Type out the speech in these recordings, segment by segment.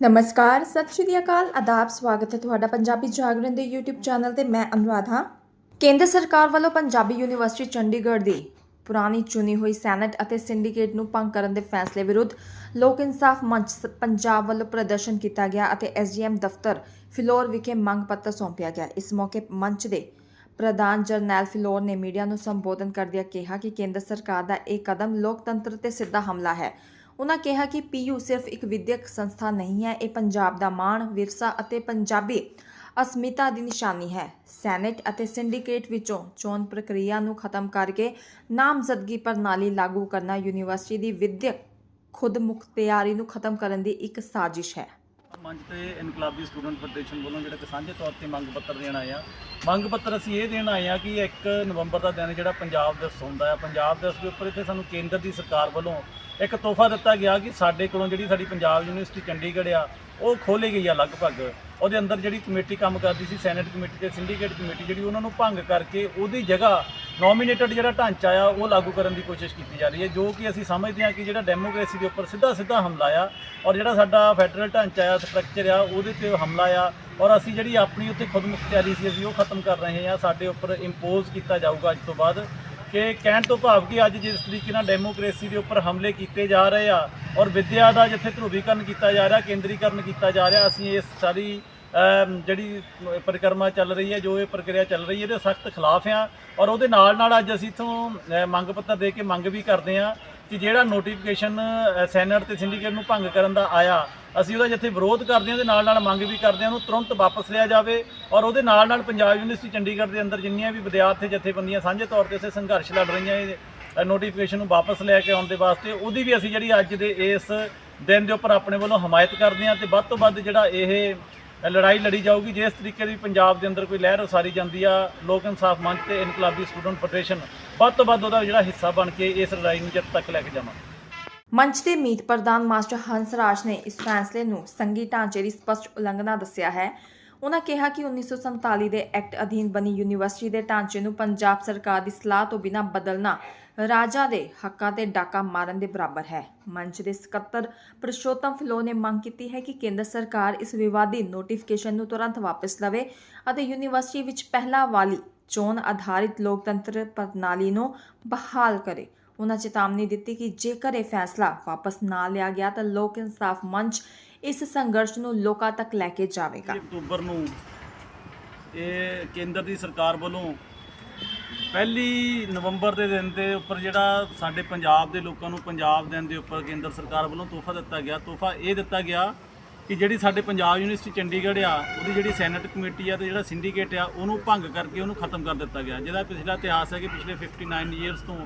ਨਮਸਕਾਰ, ਸਤਿ ਸ਼੍ਰੀ ਅਕਾਲ, ਆਦਾਬ, ਸਵਾਗਤ ਹੈ ਤੁਹਾਡਾ ਪੰਜਾਬੀ ਜਾਗਰਣ ਦੇ YouTube ਚੈਨਲ ਤੇ ਮੈਂ ਅਨੁਰਾਧ। ਹਾਂ ਕੇਂਦਰ ਸਰਕਾਰ ਵੱਲੋਂ ਪੰਜਾਬੀ ਯੂਨੀਵਰਸਿਟੀ ਚੰਡੀਗੜ੍ਹ ਦੀ ਪੁਰਾਣੀ ਚੁਣੀ ਹੋਈ ਸੈਨੇਟ ਅਤੇ ਸਿੰਡੀਕੇਟ ਨੂੰ ਭੰਗ ਕਰਨ ਦੇ ਫੈਸਲੇ ਵਿਰੁੱਧ ਲੋਕ ਇਨਸਾਫ ਮੰਚ ਪੰਜਾਬ ਵੱਲੋਂ ਪ੍ਰਦਰਸ਼ਨ ਕੀਤਾ ਗਿਆ ਅਤੇ SGM ਦਫ਼ਤਰ ਫਿਲੌਰ ਵਿਖੇ ਮੰਗ ਪੱਤਰ ਸੌਂਪਿਆ ਗਿਆ। ਇਸ ਮੌਕੇ ਮੰਚ ਦੇ ਪ੍ਰਧਾਨ ਜਰਨੈਲ ਫਿਲੌਰ ਨੇ ਮੀਡੀਆ ਨੂੰ ਸੰਬੋਧਨ ਕਰਦਿਆਂ ਕਿਹਾ ਕਿ ਕੇਂਦਰ ਸਰਕਾਰ ਦਾ ਇਹ ਕਦਮ ਲੋਕਤੰਤਰ ਤੇ ਸਿੱਧਾ ਹਮਲਾ ਹੈ। ਉਹਨਾਂ ਕਿਹਾ ਕਿ ਪੀਯੂ ਸਿਰਫ ਇੱਕ ਵਿਦਿਅਕ ਸੰਸਥਾ ਨਹੀਂ ਹੈ, ਇਹ ਪੰਜਾਬ ਦਾ ਮਾਣ, ਵਿਰਸਾ ਅਤੇ ਪੰਜਾਬੀ ਅਸਮਿਤਾ ਦੀ ਨਿਸ਼ਾਨੀ ਹੈ। ਸੈਨੇਟ ਅਤੇ ਸਿੰਡੀਕੇਟ ਵਿੱਚੋਂ ਚੋਣ ਪ੍ਰਕਿਰਿਆ ਨੂੰ ਖਤਮ ਕਰਕੇ ਨਾਮਜ਼ਦਗੀ ਪ੍ਰਣਾਲੀ ਲਾਗੂ ਕਰਨਾ ਯੂਨੀਵਰਸਿਟੀ ਦੀ ਵਿਦਿਅਕ ਖੁਦਮੁਖਤਿਆਰੀ ਨੂੰ ਖਤਮ ਕਰਨ ਦੀ ਇੱਕ ਸਾਜ਼ਿਸ਼ ਹੈ। ਮੰਚ ਤੇ ਇਨਕਲਾਬੀ ਸਟੂਡੈਂਟ ਫੈਡਰੇਸ਼ਨ ਵੱਲੋਂ ਜਿਹੜਾ ਕਿ ਸਾਂਝੇ ਤੌਰ ਤੇ ਮੰਗ ਪੱਤਰ ਦੇਣ ਆਏ ਆ ਮੰਗ ਪੱਤਰ ਅਸੀਂ ਇਹ ਦੇਣ ਆਏ ਆ ਕਿ 1 ਨਵੰਬਰ ਦਾ ਦਿਨ ਜਿਹੜਾ ਪੰਜਾਬ ਦਿਵਸ ਹੁੰਦਾ ਹੈ, ਪੰਜਾਬ ਦਿਵਸ ਦੇ ਉੱਪਰ ਇੱਥੇ ਸਾਨੂੰ ਕੇਂਦਰ ਦੀ ਸਰਕਾਰ ਵੱਲੋਂ ਇੱਕ ਤੋਹਫਾ ਦਿੱਤਾ ਗਿਆ ਕਿ ਸਾਡੇ ਕੋਲੋਂ ਜਿਹੜੀ ਸਾਡੀ ਪੰਜਾਬ ਯੂਨੀਵਰਸਿਟੀ ਚੰਡੀਗੜ੍ਹ ਆ, ਉਹ ਖੋਲ੍ਹੀ ਗਈ ਆ ਲਗਭਗ। ਉਹਦੇ ਅੰਦਰ ਜਿਹੜੀ ਕਮੇਟੀ ਕੰਮ ਕਰਦੀ ਸੀ, ਸੈਨੇਟ ਕਮੇਟੀ ਤੇ ਸਿੰਡੀਕੇਟ ਕਮੇਟੀ ਜਿਹੜੀ ਉਹਨਾਂ ਨੂੰ ਭੰਗ ਕਰਕੇ ਉਹਦੀ ਜਗ੍ਹਾ ਨੋਮੀਨੇਟਡ ਜਿਹੜਾ ਢਾਂਚਾ ਆ, ਉਹ ਲਾਗੂ ਕਰਨ ਦੀ ਕੋਸ਼ਿਸ਼ ਕੀਤੀ ਜਾ ਰਹੀ ਹੈ, ਜੋ ਕਿ ਅਸੀਂ ਸਮਝਦੇ ਹਾਂ ਕਿ ਜਿਹੜਾ ਡੈਮੋਕ੍ਰੇਸੀ ਦੇ ਉੱਪਰ ਸਿੱਧਾ ਸਿੱਧਾ ਹਮਲਾ ਆ ਔਰ ਜਿਹੜਾ ਸਾਡਾ ਫੈਡਰਲ ਢਾਂਚਾ ਆ ਸਟਰਕਚਰ ਆ, ਉਹਦੇ ਤੇ ਹਮਲਾ ਆ ਔਰ ਅਸੀਂ ਜਿਹੜੀ ਆਪਣੀ ਉੱਤੇ ਖੁਦਮੁਖਤਿਆਰੀ ਸੀ, ਅਸੀਂ ਉਹ ਖਤਮ ਕਰ ਰਹੇ ਹਾਂ, ਸਾਡੇ ਉੱਪਰ ਇੰਪੋਜ਼ ਕੀਤਾ ਜਾਊਗਾ ਅੱਜ ਤੋਂ ਬਾਅਦ। ਕਿ ਕਹਿਣ ਤੋਂ ਭਾਵ ਕਿ ਅੱਜ ਜਿਸ ਤਰੀਕੇ ਨਾਲ ਡੈਮੋਕ੍ਰੇਸੀ ਦੇ ਉੱਪਰ ਹਮਲੇ ਕੀਤੇ ਜਾ ਰਹੇ ਆ ਔਰ ਵਿਦਿਆ ਦਾ ਜਿੱਥੇ ਧਰੂਵੀਕਰਨ ਕੀਤਾ ਜਾ ਰਿਹਾ, ਕੇਂਦਰੀਕਰਨ ਕੀਤਾ ਜਾ ਰਿਹਾ, ਅਸੀਂ ਇਸ ਸਾਰੀ ਜਿਹੜੀ ਪਰਿਕਰਮਾ ਚੱਲ ਰਹੀ ਹੈ, ਜੋ ਇਹ ਪ੍ਰਕਿਰਿਆ ਚੱਲ ਰਹੀ ਹੈ, ਇਹਦੇ ਸਖਤ ਖਿਲਾਫ ਆ ਔਰ ਉਹਦੇ ਨਾਲ ਨਾਲ ਅੱਜ ਅਸੀਂ ਇਥੋਂ ਮੰਗ ਪੱਤਰ ਦੇ ਕੇ ਮੰਗ ਵੀ ਕਰਦੇ ਆ ਕਿ ਜਿਹੜਾ ਨੋਟੀਫਿਕੇਸ਼ਨ ਸੈਨੇਟ ਤੇ ਸਿੰਡੀਕੇਟ ਨੂੰ ਭੰਗ ਕਰਨ ਦਾ ਆਇਆ, ਅਸੀਂ ਉਹਦਾ ਜਿੱਥੇ ਵਿਰੋਧ ਕਰਦੇ ਹਾਂ, ਉਹਦੇ ਨਾਲ ਨਾਲ ਮੰਗ ਵੀ ਕਰਦੇ ਹਾਂ, ਉਹਨੂੰ ਤੁਰੰਤ ਵਾਪਸ ਲਿਆ ਜਾਵੇ ਔਰ ਉਹਦੇ ਨਾਲ ਨਾਲ ਪੰਜਾਬ ਯੂਨੀਵਰਸਿਟੀ ਚੰਡੀਗੜ੍ਹ ਦੇ ਅੰਦਰ ਜਿੰਨੀਆਂ ਵੀ ਵਿਦਿਆਰਥੀ ਜਥੇਬੰਦੀਆਂ ਸਾਂਝੇ ਤੌਰ ਤੇ ਉੱਥੇ ਸੰਘਰਸ਼ ਲੜ ਰਹੀਆਂ ਇਹ ਨੋਟੀਫਿਕੇਸ਼ਨ ਨੂੰ ਵਾਪਸ ਲੈ ਕੇ ਆਉਣ ਦੇ ਵਾਸਤੇ, ਉਹਦੀ ਵੀ ਅਸੀਂ ਜਿਹੜੀ ਅੱਜ ਦੇ ਇਸ ਦਿਨ ਦੇ ਉੱਪਰ ਆਪਣੇ ਵੱਲੋਂ ਹਮਾਇਤ ਕਰਦੇ ਹਾਂ ਤੇ ਵੱਧ ਤੋਂ ਵੱਧ ਜਿਹੜਾ ਇਹ ਲੜਾਈ ਲੜੀ ਜਾਊਗੀ, ਜਿਸ ਤਰੀਕੇ ਦੀ ਪੰਜਾਬ ਦੇ ਅੰਦਰ ਕੋਈ ਲਹਿਰ ਉਸਾਰੀ ਜਾਂਦੀ ਆ, ਲੋਕ ਇਨਸਾਫ ਮੰਚ ਤੇ ਇਨਕਲਾਬੀ ਸਟੂਡੈਂਟ ਫੈਡਰੇਸ਼ਨ ਵੱਧ ਤੋਂ ਵੱਧ ਉਹਦਾ ਜਿਹੜਾ ਹਿੱਸਾ ਬਣ ਕੇ ਇਸ ਲੜਾਈ ਨੂੰ ਜਿੱਤ ਤੱਕ ਲੈ ਕੇ ਜਾਵਾਂਗੇ ਮੰਚ ਦੇ ਮੀਤ ਪ੍ਰਧਾਨ ਮਾਸਟਰ ਹੰਸਰਾਜ ਨੇ ਇਸ ਫੈਸਲੇ ਨੂੰ ਸੰਗੀ ਢਾਂਚੇ ਦੀ ਸਪਸ਼ਟ ਉਲੰਘਣਾ ਦੱਸਿਆ ਹੈ। ਉਹਨਾਂ ਕਿਹਾ ਕਿ 1947 ਦੇ ਐਕਟ ਅਧੀਨ ਬਣੀ ਯੂਨੀਵਰਸਿਟੀ ਦੇ ਢਾਂਚੇ ਨੂੰ ਪੰਜਾਬ ਸਰਕਾਰ ਦੀ ਸਲਾਹ ਤੋਂ ਬਿਨਾਂ ਬਦਲਣਾ ਰਾਜਾ ਦੇ ਹੱਕਾਂ ਤੇ ਡਾਕਾ ਮਾਰਨ ਦੇ ਬਰਾਬਰ ਹੈ। ਮੰਚ ਦੇ ਸਕੱਤਰ ਪ੍ਰਸ਼ੋਤਮ ਫਿਲੋ ਨੇ ਮੰਗ ਕੀਤੀ ਹੈ ਕਿ ਕੇਂਦਰ ਸਰਕਾਰ ਇਸ ਵਿਵਾਦੀ ਨੋਟੀਫਿਕੇਸ਼ਨ ਨੂੰ ਤੁਰੰਤ ਵਾਪਸ ਲਵੇ ਅਤੇ ਯੂਨੀਵਰਸਿਟੀ ਵਿੱਚ ਪਹਿਲਾਂ ਵਾਲੀ ਚੋਣ ਆਧਾਰਿਤ ਲੋਕਤੰਤਰ ਪ੍ਰਣਾਲੀ ਨੂੰ ਬਹਾਲ ਕਰੇ। ਉਹਨਾਂ ਚੇਤਾਵਨੀ ਦਿੱਤੀ ਕਿ ਜੇਕਰ ਇਹ ਫੈਸਲਾ ਵਾਪਸ ਨਾ ਲਿਆ ਗਿਆ ਤਾਂ ਲੋਕ ਇਨਸਾਫ ਮੰਚ ਇਸ ਸੰਘਰਸ਼ ਨੂੰ ਲੋਕਾਂ ਤੱਕ ਲੈ ਕੇ ਜਾਵੇਗਾ। ਅਕਤੂਬਰ ਨੂੰ ਇਹ ਕੇਂਦਰ ਦੀ ਸਰਕਾਰ ਵੱਲੋਂ ਪਹਿਲੀ ਨਵੰਬਰ ਦੇ ਦਿਨ ਦੇ ਉੱਪਰ ਜਿਹੜਾ ਸਾਡੇ ਪੰਜਾਬ ਦੇ ਲੋਕਾਂ ਨੂੰ ਪੰਜਾਬ ਦਿਨ ਦੇ ਉੱਪਰ ਕੇਂਦਰ ਸਰਕਾਰ ਵੱਲੋਂ ਤੋਹਫਾ ਦਿੱਤਾ ਗਿਆ, ਤੋਹਫਾ ਇਹ ਦਿੱਤਾ ਗਿਆ ਕਿ ਜਿਹੜੀ ਸਾਡੇ ਪੰਜਾਬ ਯੂਨੀਵਰਸਿਟੀ ਚੰਡੀਗੜ੍ਹ ਆ, ਉਹਦੀ ਜਿਹੜੀ ਸੈਨੇਟ ਕਮੇਟੀ ਆ ਤੇ ਜਿਹੜਾ ਸਿੰਡੀਕੇਟ ਆ, ਉਹਨੂੰ ਭੰਗ ਕਰਕੇ ਉਹਨੂੰ ਖਤਮ ਕਰ ਦਿੱਤਾ ਗਿਆ। ਜਿਹਦਾ ਪਿਛਲਾ ਇਤਿਹਾਸ ਹੈ ਕਿ ਪਿਛਲੇ 59 ਇਅਰਸ ਤੋਂ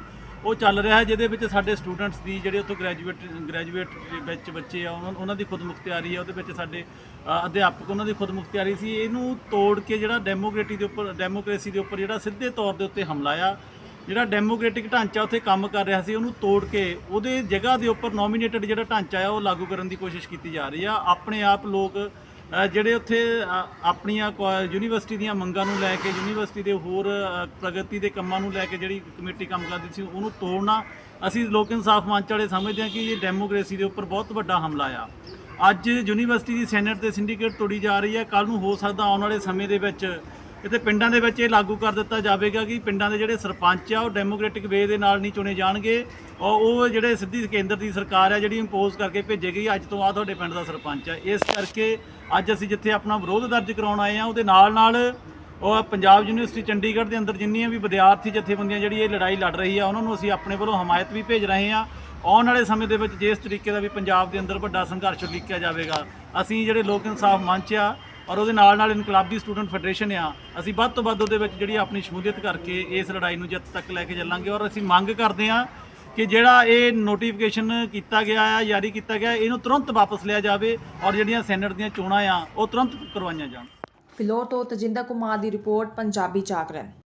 ਉਹ ਚੱਲ ਰਿਹਾ ਹੈ ਜਿਹਦੇ ਵਿੱਚ ਸਾਡੇ ਸਟੂਡੈਂਟਸ ਦੀ ਜਿਹੜੇ ਉੱਥੋਂ ਗ੍ਰੈਜੂਏਟ ਗ੍ਰੈਜੂਏਟ ਵਿੱਚ ਬੱਚੇ ਆ ਉਹਨਾਂ ਉਹਨਾਂ ਦੀ ਖੁਦਮੁਖਤਿਆਰੀ ਆ ਉਹਦੇ ਵਿੱਚ ਸਾਡੇ ਅ, ਅਧਿਆਪਕ ਉਹਨਾਂ ਦੀ ਖੁਦਮੁਖਤਿਆਰੀ ਸੀ। ਇਹਨੂੰ ਤੋੜ ਕੇ ਜਿਹੜਾ ਡੈਮੋਕ੍ਰੇਟੀ ਦੇ ਉੱਪਰ ਡੈਮੋਕ੍ਰੇਸੀ ਦੇ ਉੱਪਰ ਜਿਹੜਾ ਸਿੱਧੇ ਤੌਰ ਦੇ ਉੱਤੇ ਹਮਲਾ ਆ ਜਿਹੜਾ ਡੈਮੋਕ੍ਰੈਟਿਕ ਢਾਂਚਾ ਉੱਥੇ ਕੰਮ ਕਰ ਰਿਹਾ ਸੀ ਉਹਨੂੰ ਤੋੜ ਕੇ ਉਹਦੇ ਜਗ੍ਹਾ ਦੇ ਉੱਪਰ ਨੋਮੀਨੇਟਡ ਜਿਹੜਾ ਢਾਂਚਾ ਆ ਉਹ ਲਾਗੂ ਕਰਨ ਦੀ ਕੋਸ਼ਿਸ਼ ਕੀਤੀ ਜਾ ਰਹੀ ਆ। ਆਪਣੇ ਆਪ ਲੋਕ ਜਿਹੜੇ ਉੱਥੇ ਅ, ਆਪਣੀਆਂ ਕੁਆ- ਯੂਨੀਵਰਸਿਟੀ ਦੀਆਂ ਮੰਗਾਂ ਨੂੰ ਲੈ ਕੇ ਯੂਨੀਵਰਸਿਟੀ ਦੇ ਹੋਰ ਅ, ਪ੍ਰਗਤੀ ਦੇ ਕੰਮਾਂ ਨੂੰ ਲੈ ਕੇ ਜਿਹੜੀ ਕਮੇਟੀ ਕੰਮ ਕਰਦੀ ਸੀ ਉਹਨੂੰ ਤੋੜਨਾ ਅਸੀਂ ਲੋਕ ਇਨਸਾਫ ਮੰਚ ਵਾਲੇ ਸਮਝਦੇ ਹਾਂ ਕਿ ਇਹ ਡੈਮੋਕ੍ਰੇਸੀ ਦੇ ਉੱਪਰ ਬਹੁਤ ਵੱਡਾ ਹਮਲਾ ਆ। ਅੱਜ ਯੂਨੀਵਰਸਿਟੀ ਦੀ ਸੈਨੇਟ ਤੇ ਸਿੰਡੀਕੇਟ ਤੋੜੀ ਜਾ ਰਹੀ ਹੈ ਕੱਲ ਨੂੰ ਹੋ ਸਕਦਾ ਆਉਣ ਵਾਲੇ ਸਮੇਂ ਦੇ ਵਿੱਚ ਇੱਥੇ ਪਿੰਡਾਂ ਦੇ ਵਿੱਚ ਇਹ ਲਾਗੂ ਕਰ ਦਿੱਤਾ ਜਾਵੇਗਾ ਕਿ ਪਿੰਡਾਂ ਦੇ ਜਿਹੜੇ ਸਰਪੰਚ ਆ ਉਹ ਡੈਮੋਕ੍ਰੈਟਿਕ ਵੇ ਦੇ ਨਾਲ ਨਹੀਂ ਚੁਣੇ ਜਾਣਗੇ ਔਰ ਉਹ ਜਿਹੜੇ ਸਿੱਧੀ ਕੇਂਦਰ ਦੀ ਸਰਕਾਰ ਆ ਜਿਹੜੀ ਇੰਪੋਜ਼ ਕਰਕੇ ਭੇਜੇਗੀ ਅੱਜ ਤੋਂ ਆ ਤੁਹਾਡੇ ਪਿੰਡ ਦਾ ਸਰਪੰਚ ਆ। ਇਸ ਕਰਕੇ ਅੱਜ ਅਸੀਂ ਜਿੱਥੇ ਆਪਣਾ ਵਿਰੋਧ ਦਰਜ ਕਰਾਉਣ ਆਏ ਆ ਉਹਦੇ ਨਾਲ ਨਾਲ ਉਹ ਪੰਜਾਬ ਯੂਨੀਵਰਸਿਟੀ ਚੰਡੀਗੜ੍ਹ ਦੇ ਅੰਦਰ ਜਿੰਨੀਆਂ ਵੀ ਵਿਦਿਆਰਥੀ ਜਥੇਬੰਦੀਆਂ ਜਿਹੜੀ ਇਹ ਲੜਾਈ ਲੜ ਰਹੀ ਆ, ਉਹਨਾਂ ਨੂੰ ਅਸੀਂ ਆਪਣੇ ਵੱਲੋਂ ਹਮਾਇਤ ਵੀ ਭੇਜ ਰਹੇ ਆ ਆਉਣ ਵਾਲੇ ਸਮੇਂ ਦੇ ਵਿੱਚ ਜਿਸ ਤਰੀਕੇ ਦਾ ਵੀ ਪੰਜਾਬ ਦੇ ਅੰਦਰ ਵੱਡਾ ਸੰਘਰਸ਼ ਲਿਖਿਆ ਜਾਵੇਗਾ, ਅਸੀਂ ਜਿਹੜੇ ਲੋਕ ਇਨਸਾਫ ਮੰਚ ਆ ਔਰ ਉਹਦੇ ਨਾਲ ਨਾਲ ਇਨਕਲਾਬੀ ਸਟੂਡੈਂਟ ਫੈਡਰੇਸ਼ਨ ਆ, ਅਸੀਂ ਵੱਧ ਤੋਂ ਵੱਧ ਉਹਦੇ ਵਿੱਚ ਜਿਹੜੀ ਆਪਣੀ ਸ਼ਮੂਲੀਅਤ ਕਰਕੇ ਇਸ ਲੜਾਈ ਨੂੰ ਜਿੱਤ ਤੱਕ ਲੈ ਕੇ ਚੱਲਾਂਗੇ ਔਰ ਅਸੀਂ ਮੰਗ ਕਰਦੇ ਆ ਕਿ ਜਿਹੜਾ ਇਹ ਨੋਟੀਫਿਕੇਸ਼ਨ ਕੀਤਾ ਗਿਆ ਆ, ਜਾਰੀ ਕੀਤਾ ਗਿਆ, ਇਹਨੂੰ ਤੁਰੰਤ ਵਾਪਸ ਲਿਆ ਜਾਵੇ ਔਰ ਜਿਹੜੀਆਂ ਸੈਨੇਟ ਦੀਆਂ ਚੋਣਾਂ ਆ, ਉਹ ਤੁਰੰਤ ਕਰਵਾਈਆਂ ਜਾਣ। ਫਿਲੌਰ ਤੋਂ ਤਜਿੰਦਰ ਕੁਮਾਰ ਦੀ ਰਿਪੋਰਟ, ਪੰਜਾਬੀ ਜਾਗਰਣ।